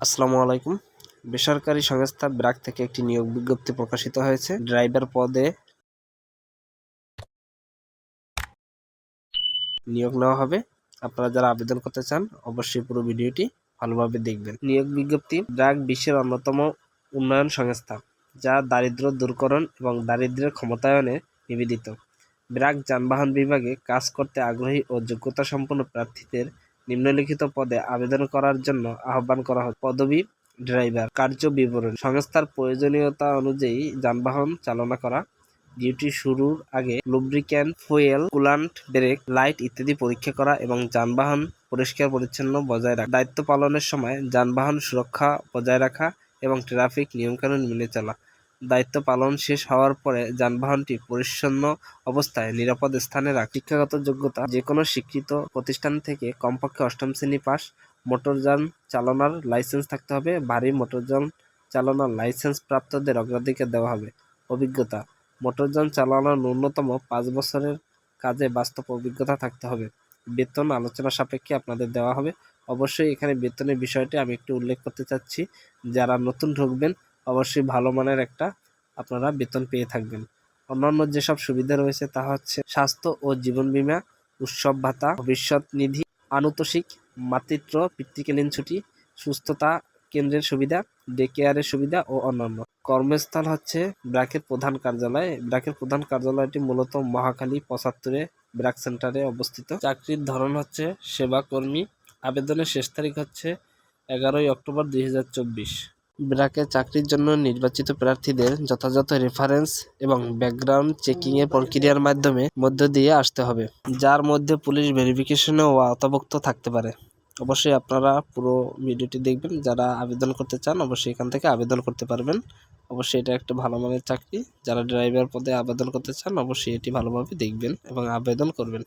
আসসালামু আলাইকুম। বেসরকারি সংস্থা ব্র্যাক থেকে একটি নিয়োগ বিজ্ঞপ্তি প্রকাশিত হয়েছে। ড্রাইভার পদে নিয়োগ নেওয়া হবে। আপনারা যারা আবেদন করতে চান, অবশ্যই পুরো ভিডিওটি ভালোভাবে দেখবেন। নিয়োগ বিজ্ঞপ্তি ব্র্যাক বিশ্বের অন্যতম উন্নয়ন সংস্থা, যা দারিদ্র দূরকরণ এবং দারিদ্র্যের ক্ষমতায়নে নিবেদিত। ব্র্যাক যানবাহন বিভাগে কাজ করতে আগ্রহী ও যোগ্যতা সম্পন্ন প্রার্থীদের নিম্নলিখিত পদে আবেদন করার জন্য আহ্বান করা হয় পদবি ড্রাইভার, কার্য বিবরণ, সংস্থার প্রয়োজনীয়তা অনুযায়ী যানবাহন চালনা করা, ডিউটি শুরুর আগে lubricant, fuel, coolant, brake, light ইত্যাদি পরীক্ষা করা এবং যানবাহন পরিষ্কার পরিচ্ছন্ন বজায় রাখা। দায়িত্ব পালনের সময় যানবাহন সুরক্ষা বজায় রাখা এবং ট্রাফিক নিয়মকানুন মেনে চলা। দায়িত্ব পালন শেষ হওয়ার পরে যানবাহনটি পরিচ্ছন্ন অবস্থায় নিরাপদ স্থানে রাখা। শিক্ষাগত যোগ্যতা যে কোনো স্বীকৃত প্রতিষ্ঠান থেকে কমপক্ষে অষ্টম শ্রেণি পাস, মোটরযান চালানোর লাইসেন্স থাকতে হবে, ভারী মোটরযান চালানোর লাইসেন্স প্রাপ্তদের অগ্রাধিকার দেওয়া হবে। অভিজ্ঞতা, মোটরযান চালানোর ন্যূনতম পাঁচ বছরের কাজে বাস্তব অভিজ্ঞতা থাকতে হবে। বেতন আলোচনা সাপেক্ষে আপনাদের দেওয়া হবে। অবশ্যই এখানে বেতনের বিষয়টি আমি একটু উল্লেখ করতে চাচ্ছি। যারা নতুন ঢুকবেন অবশ্যই ভালো মানের একটা আপনারা বেতন পেয়ে থাকবেন। অন্যান্য যেসব সুবিধা রয়েছে তা হচ্ছে স্বাস্থ্য ও জীবন বীমা, উৎসব ভাতা, ভবিষ্যৎ নিধি, আনুতোষিক, মাতৃত্ব, পিতৃকালীন ছুটি, সুস্থতা কেন্দ্রের সুবিধা ডে কেয়ারের সুবিধা ও অন্যান্য। কর্মস্থল হচ্ছে ব্র্যাকের প্রধান কার্যালয়। ব্র্যাকের প্রধান কার্যালয়টি মূলত মহাখালী পঁচাত্তরে ব্র্যাক সেন্টারে অবস্থিত। চাকরির ধরন হচ্ছে সেবাকর্মী। আবেদনের শেষ তারিখ হচ্ছে এগারোই অক্টোবর দুই হাজার চব্বিশ। ব্র্যাকে চাকরির জন্য নির্বাচিত প্রার্থীদের যথাযথ রেফারেন্স এবং ব্যাকগ্রাউন্ড চেকিংয়ের প্রক্রিয়ার মাধ্যমে মধ্য দিয়ে আসতে হবে, যার মধ্যে পুলিশ ভেরিফিকেশনেও আওতাভুক্ত থাকতে পারে। অবশ্যই আপনারা পুরো ভিডিওটি দেখবেন, যারা আবেদন করতে চান অবশ্যই এখান থেকে আবেদন করতে পারবেন। অবশ্যই এটা একটা ভালো মানের চাকরি, যারা ড্রাইভার পদে আবেদন করতে চান অবশ্যই এটি ভালোভাবে দেখবেন এবং আবেদন করবেন।